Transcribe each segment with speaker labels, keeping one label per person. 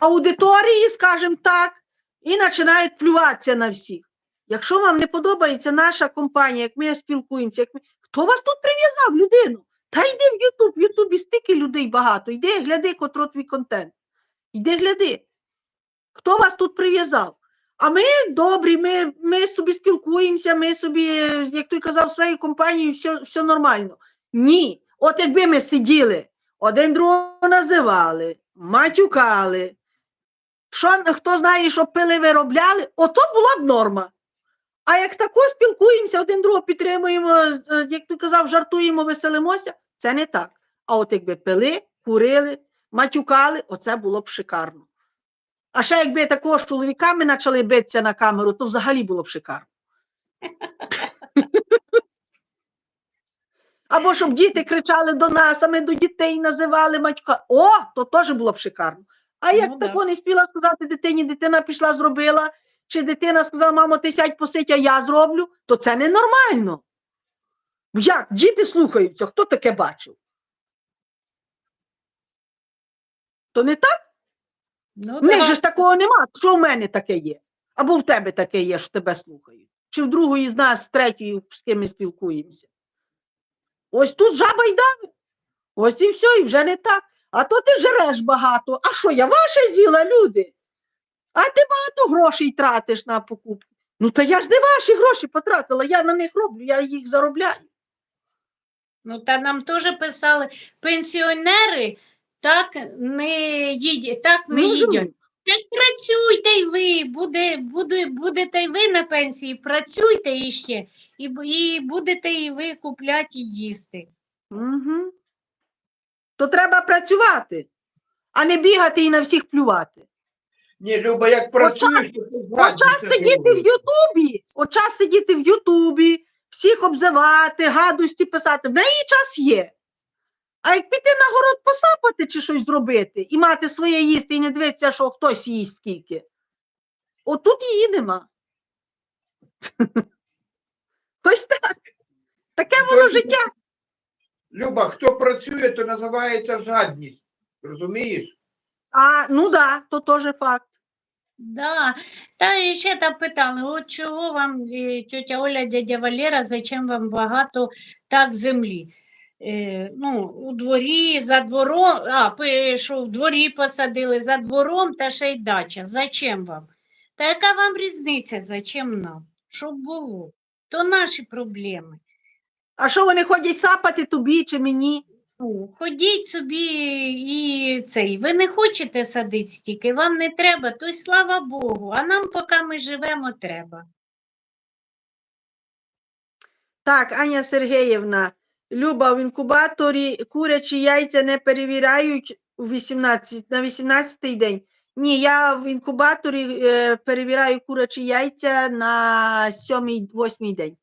Speaker 1: аудиторії, скажімо так, і починають плюватися на всіх. Якщо вам не подобається наша компанія, як ми спілкуємося, як ми... хто вас тут прив'язав, людину? Та йди в Ютуб, в Ютубі стільки людей багато. Йди, гляди, котро твій контент. Йди гляди. Хто вас тут прив'язав? А ми добрі, ми, ми собі спілкуємося, ми собі, як той казав, своєю компанією, все, все нормально. Ні. От якби ми сиділи, один другого називали, матюкали. Що, хто знає, що пили виробляли, ото була б норма. А як тако спілкуємося, один другого підтримуємо, е, як ти казав, жартуємо, веселимося, це не так. А от якби пили, курили, матюкали, оце було б шикарно. А ще якби такого з чоловіками почали битися на камеру, то взагалі було б шикарно. Або щоб діти кричали до нас, а ми до дітей називали матька. О, то теж було б шикарно. А як
Speaker 2: Ну да.
Speaker 1: тако не спіла сказати дитині, дитина пішла, зробила, чи дитина сказала, мамо, ти сядь посидь, а я зроблю, то це ненормально. Як? Діти слухаються, хто таке бачив? То не так?
Speaker 2: Ну,
Speaker 1: них же ж такого нема, що в мене таке є. Або в тебе таке є, що тебе слухають. Чи в другої з нас, з третьої, з ким ми спілкуємося. Ось тут жаба й давить. Ось і все, і вже не так. А то ти жереш багато. А що, я ваше з'їла, люди? А ти багато грошей тратиш на покупки. Ну, то я ж не ваші гроші потратила, я на них роблю, я їх заробляю.
Speaker 2: Ну, та нам теж писали, пенсіонери так не їдять, так не
Speaker 1: Ну,
Speaker 2: їдять. Так працюйте й ви, буде, буде, будете й ви на пенсії, працюйте іще, і, і будете і ви купляти і їсти.
Speaker 1: Угу. То треба працювати, а не бігати і на всіх плювати.
Speaker 3: Ні, Люба, як працюєш, то ти
Speaker 1: От час сидіти в. Ютубі, от час сидіти в Ютубі, всіх обзивати, гадості писати. В неї час є. А як піти на город посапати чи щось зробити і мати своє їсти, і не дивитися, що хтось їсть скільки. От тут її нема. Ось так. Таке воно життя.
Speaker 3: Люба, хто працює, то називається жадність. Розумієш?
Speaker 1: А, ну да, то теж факт.
Speaker 2: Да. Та і ще там питали, от чого вам е, тетя Оля, дядя Валера, зачем вам багато так землі? Е, ну, у дворі, за двором, а, пи- що в дворі посадили, за двором та ще й дача. Зачем вам? Та яка вам різниця, зачем нам? Щоб було? То наші проблеми.
Speaker 1: А що вони ходять сапати тобі чи мені?
Speaker 2: Ну, ходіть собі і цей. Ви не хочете садити стільки, вам не треба, то й слава Богу. А нам, поки ми живемо, треба.
Speaker 1: Так, Аня Сергіївна, Люба, в інкубаторі курячі яйця не перевіряють у 18, на 18-й день. Ні, я в інкубаторі е, перевіряю курячі яйця на 7-8 день.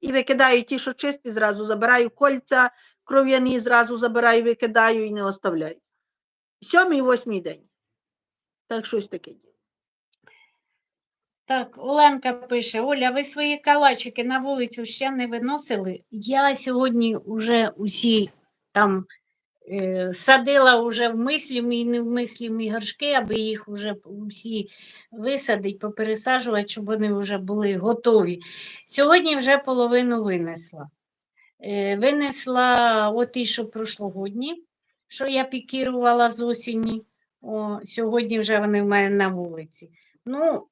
Speaker 1: І викидаю ті, що чисті, зразу забираю кольця, кров'яні, зразу забираю, викидаю і не оставляю. 7-8 день. Так щось таке. діло.
Speaker 2: Так, Оленка пише: Оля, ви свої калачики на вулицю ще не виносили. Я сьогодні вже усі там садила вже в мислі і не в горшки, аби їх вже усі висадити, попересаджувати, щоб вони вже були готові. Сьогодні вже половину винесла. Е, винесла от ті, що прошлогодні, що я пікірувала з осені. О, сьогодні вже вони в мене на вулиці. Ну,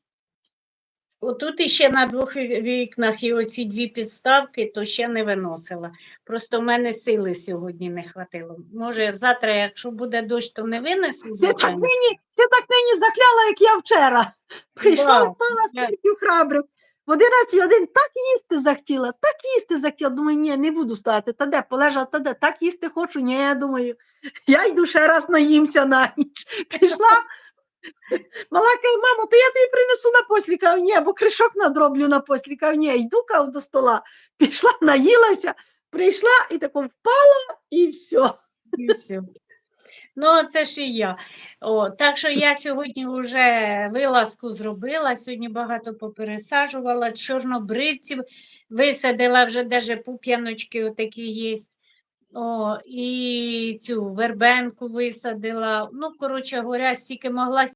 Speaker 2: Отут іще на двох вікнах і оці дві підставки, то ще не виносила. Просто в мене сили сьогодні не хватило. Може, завтра, якщо буде дощ, то не винесу, звичайно.
Speaker 1: нині, ти так нині закляла, як я вчора. Прийшла,
Speaker 2: Да,
Speaker 1: впала
Speaker 2: я-
Speaker 1: стільки храбрих. В 11 один так їсти захотіла, так їсти захотіла. Думаю, ні, не буду стати. Та де полежала, та де так їсти хочу. Ні, я думаю, я йду ще раз наїмся на ніч. Пішла. Мала каже, мамо, то я тобі принесу на послі. Ні, бо кришок надроблю на послі. Кажу, ні, йду до стола. Пішла, наїлася, прийшла і тако впала, і все.
Speaker 2: І все. Ну, це ж і я. О, так що я сьогодні вже вилазку зробила, сьогодні багато попересаджувала, чорнобривців висадила вже даже пуп'яночки отакі є. О, і цю вербенку висадила. Ну, коротше говоря, стільки могла,